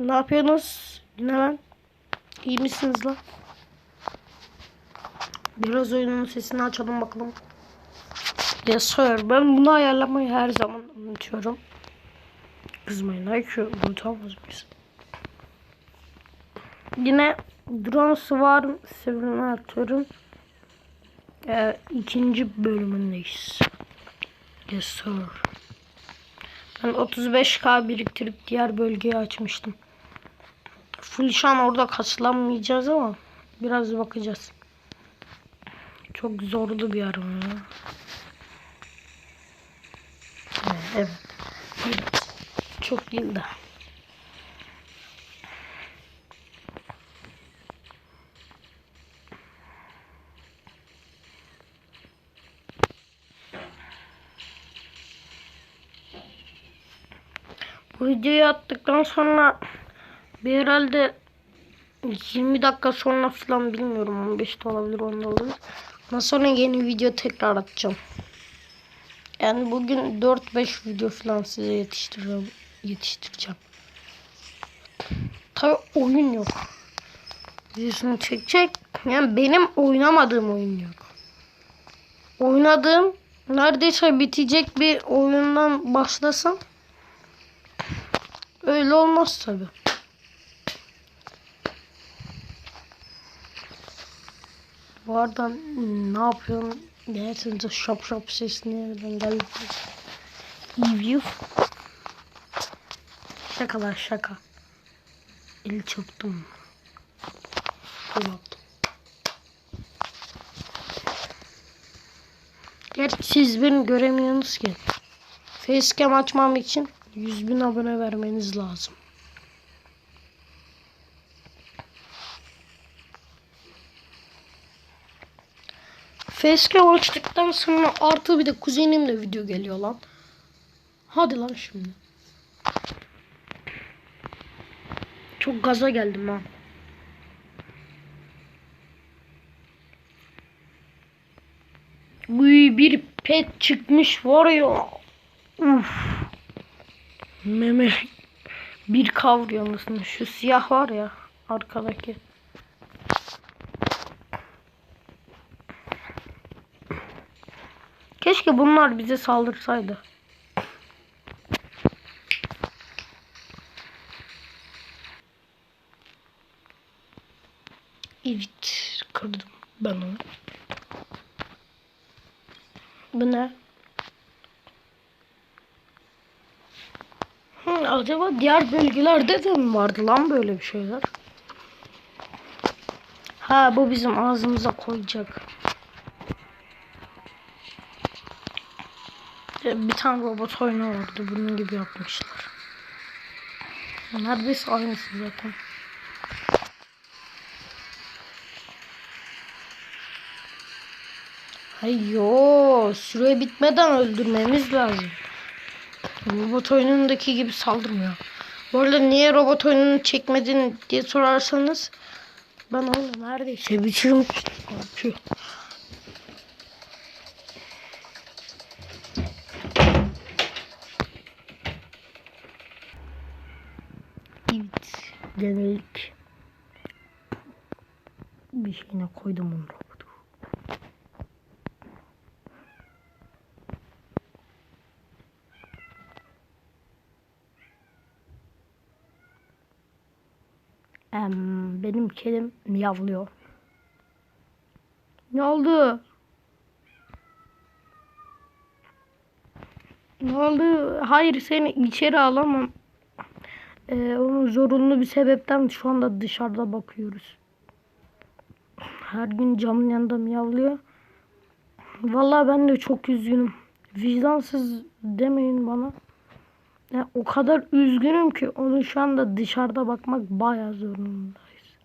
Ne yapıyorsunuz? Yine. İyi misiniz lan? Biraz oyunun sesini açalım bakalım. Sir. Ben bunu ayarlamayı her zaman unutuyorum. Kızmayın. IQ unutamaz mıyız? Yine drone sevirini atıyorum. Ee, ikinci bölümündeyiz. Yes sir. Ben 35k biriktirip diğer bölgeyi açmıştım. Full şu an orada kasılamayacağız ama biraz bakacağız. Çok zorlu bir arama ya. Evet. Çok de. Bu videoyu attıktan sonra bir herhalde 20 dakika sonra falan bilmiyorum 15 de olabilir 10 da olabilir. Ondan sonra yeni video tekrar atacağım. Yani bugün 4-5 video falan size yetiştireceğim. yetiştireceğim. Tabi oyun yok. Videosunu çekecek. Yani benim oynamadığım oyun yok. Oynadığım neredeyse bitecek bir oyundan başlasam öyle olmaz tabi. Bu arada ne yapıyorsun? Dersiniz şap şap sesini geldi? Review. Şakalar şaka. El. Böyle yaptım. Gerçi siz beni göremiyorsunuz ki. Facecam açmam için 100 bin abone vermeniz lazım. Facecam açtıktan sonra artı bir de kuzenimle video geliyor lan. Hadi lan şimdi. Çok gaza geldim ha. Bu bir pet çıkmış var ya. Uf. Meme bir kavruyor musun? Şu siyah var ya arkadaki. Keşke bunlar bize saldırsaydı. Evet kırdım ben onu. Bu ne? Hı, acaba diğer bölgelerde de mi vardı lan böyle bir şeyler? Ha bu bizim ağzımıza koyacak. Bir tane robot oyunu vardı. Bunun gibi yapmışlar. Neredeyse aynısı zaten. Hayyo, süre bitmeden öldürmemiz lazım. Robot oyunundaki gibi saldırmıyor. Bu arada niye robot oyununu çekmedin diye sorarsanız ben onu neredeyse bitirmiştim. Genellik bir şeyine koydum onu robotu. Em, benim kedim miyavlıyor. Ne oldu? Ne oldu? Hayır seni içeri alamam. Ee, onun zorunlu bir sebepten şu anda dışarıda bakıyoruz. Her gün camın yanında miyavlıyor. Vallahi ben de çok üzgünüm. Vicdansız demeyin bana. Yani o kadar üzgünüm ki onu şu anda dışarıda bakmak bayağı zorundayız.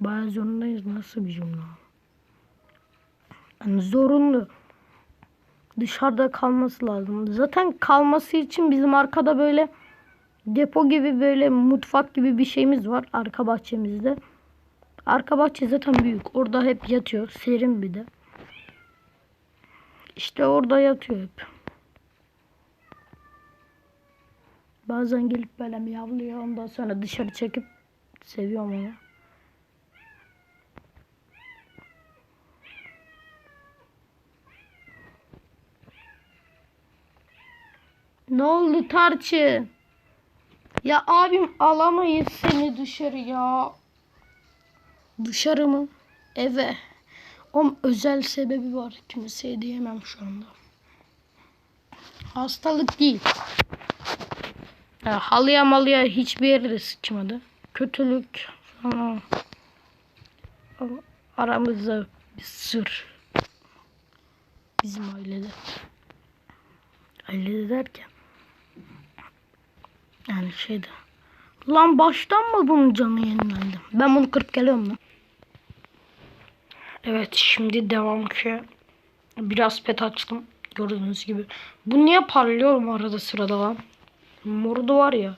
Bayağı zorundayız. Nasıl bir cümle? Yani zorunlu. Dışarıda kalması lazım. Zaten kalması için bizim arkada böyle depo gibi böyle mutfak gibi bir şeyimiz var arka bahçemizde. Arka bahçe zaten büyük. Orada hep yatıyor. Serin bir de. İşte orada yatıyor hep. Bazen gelip böyle miyavlıyor. Ondan sonra dışarı çekip seviyorum onu. Ne oldu tarçı? Ya abim alamayız seni dışarı ya. Dışarı mı? Eve. O özel sebebi var. Kimseye diyemem şu anda. Hastalık değil. Ya, halıya malıya hiçbir yere de sıçmadı. Kötülük falan. Aramızda bir sır. Bizim ailede. Ailede derken. Yani şeyde. Lan baştan mı bunun canı yenilendi? Ben bunu kırıp geliyorum lan. Evet şimdi devam ki. Biraz pet açtım. Gördüğünüz gibi. Bu niye parlıyor mu arada sırada lan? Moru var ya.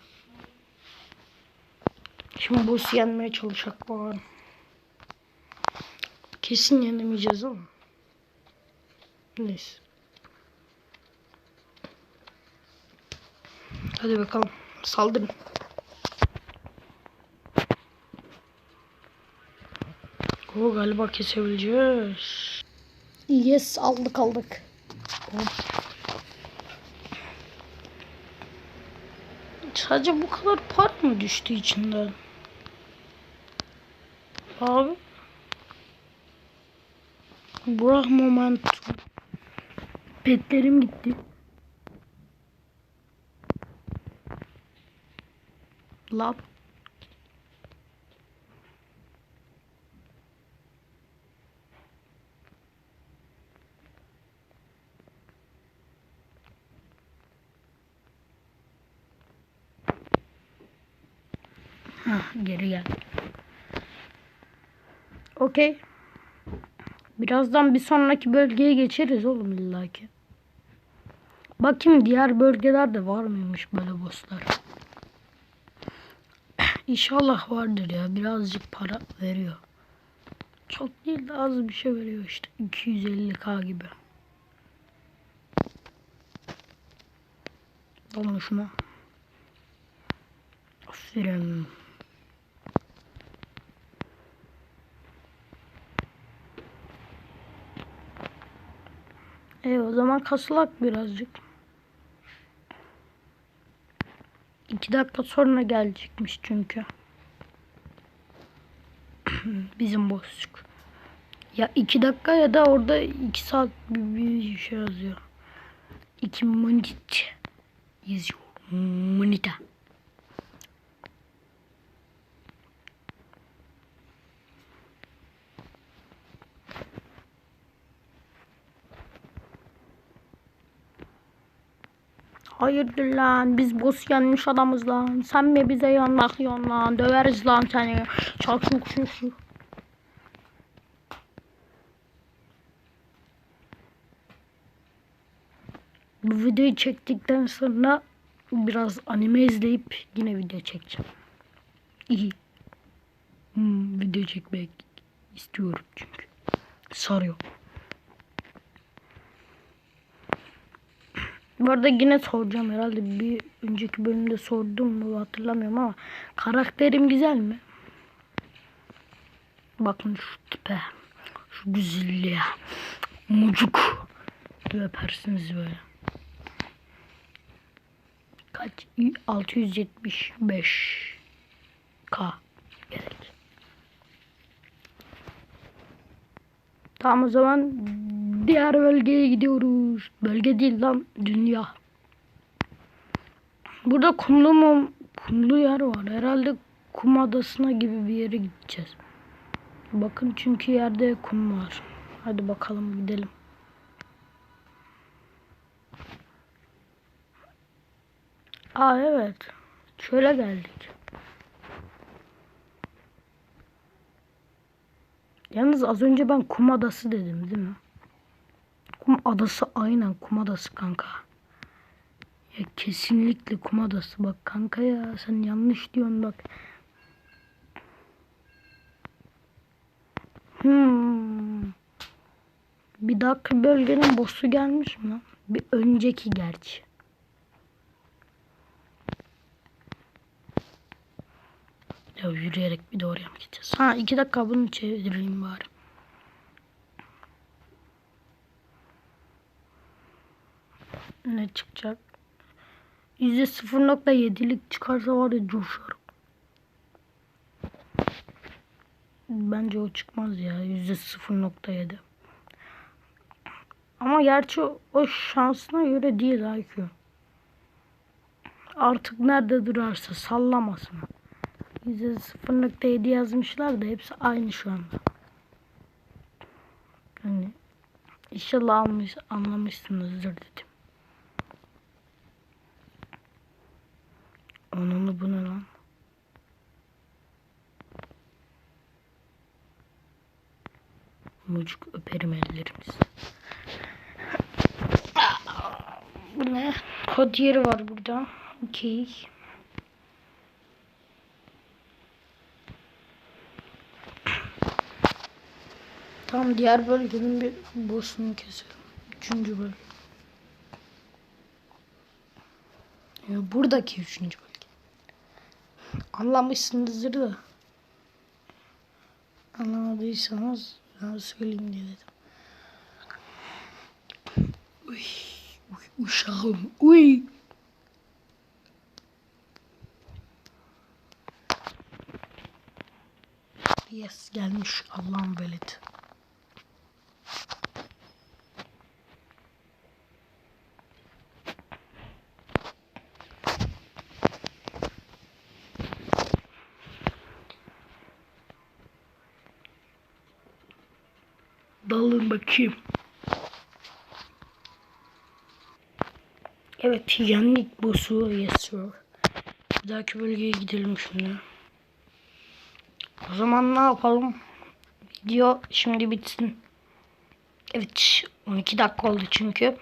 Şimdi boss yenmeye çalışacak var. Kesin yenemeyeceğiz ama. Neyse. Hadi bakalım. Saldırın. O galiba kesebileceğiz. Yes aldık aldık. Hop. Sadece bu kadar para mı düştü içinden? Abi. Burak momentum. Petlerim gitti. Hah, geri gel. Okey. Birazdan bir sonraki bölgeye geçeriz oğlum illaki. Bakayım diğer bölgelerde var mıymış böyle bosslar. İnşallah vardır ya. Birazcık para veriyor. Çok değil de az bir şey veriyor işte. 250k gibi. Konuşma. Aferin. E o zaman kasılak birazcık. İki dakika sonra gelecekmiş çünkü. Bizim boşluk. Ya iki dakika ya da orada iki saat bir, bir şey yazıyor. İki minut yazıyor. Minute. Hayırdır lan biz boss yanmış adamız lan. Sen mi bize yan bakıyorsun lan? Döveriz lan seni. Çak şuk şuk şuk. Bu videoyu çektikten sonra biraz anime izleyip yine video çekeceğim. İyi. Hmm, video çekmek istiyorum çünkü. Sarıyor. Bu arada yine soracağım herhalde bir önceki bölümde sordum mu hatırlamıyorum ama karakterim güzel mi? Bakın şu tipe, şu güzelliğe, mucuk diye öpersiniz böyle. Kaç? 675 K gerek. Tamam o zaman diğer bölgeye gidiyoruz. Bölge değil lan dünya. Burada kumlu mu kumlu yer var. Herhalde kum adasına gibi bir yere gideceğiz. Bakın çünkü yerde kum var. Hadi bakalım gidelim. Aa evet. Şöyle geldik. Yalnız az önce ben kum adası dedim değil mi? Kum adası aynen kum adası kanka. Ya kesinlikle kum adası bak kanka ya sen yanlış diyorsun bak. Hmm. Bir dakika bölgenin boss'u gelmiş mi lan? Bir önceki gerçi. Ya yürüyerek bir de oraya mı gideceğiz? Ha iki dakika bunu çevireyim bari. Ne çıkacak? Yüzde 0.7'lik çıkarsa var ya coşarım. Bence o çıkmaz ya. Yüzde 0.7. Ama gerçi o- şansına göre değil IQ. Artık nerede durarsa sallamasın. Yüzde 0.7 yazmışlar da hepsi aynı şu anda. Hani inşallah almış, anlamışsınızdır dedim. Onunu bu ne lan? Mucuk öperim ellerimizi. Bu ne? Kod yeri var burada. Okey. Tam diğer bölgenin bir boss'unu keserim. Üçüncü. Ya buradaki üçüncü bölge. Anlamışsınızdır da. Anlamadıysanız ben söyleyeyim diye dedim. Uy, uy, uşağım, uy. Yes gelmiş Allah'ın veledi. Dalın bakayım. Evet yenlik boss'u yes sir. Bir dahaki bölgeye gidelim şimdi. O zaman ne yapalım? Video şimdi bitsin. Evet 12 dakika oldu çünkü.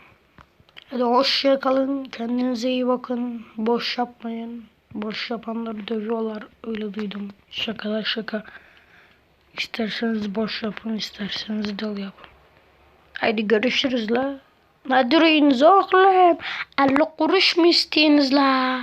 Hadi hoşça kalın. Kendinize iyi bakın. Boş yapmayın. Boş yapanları dövüyorlar. Öyle duydum. Şakalar şaka. İsterseniz boş yapın. isterseniz dolu yapın. Haydi görüşürüz la. Duruyorsunuz oğlum? 50 kuruş mu istiyorsunuz la?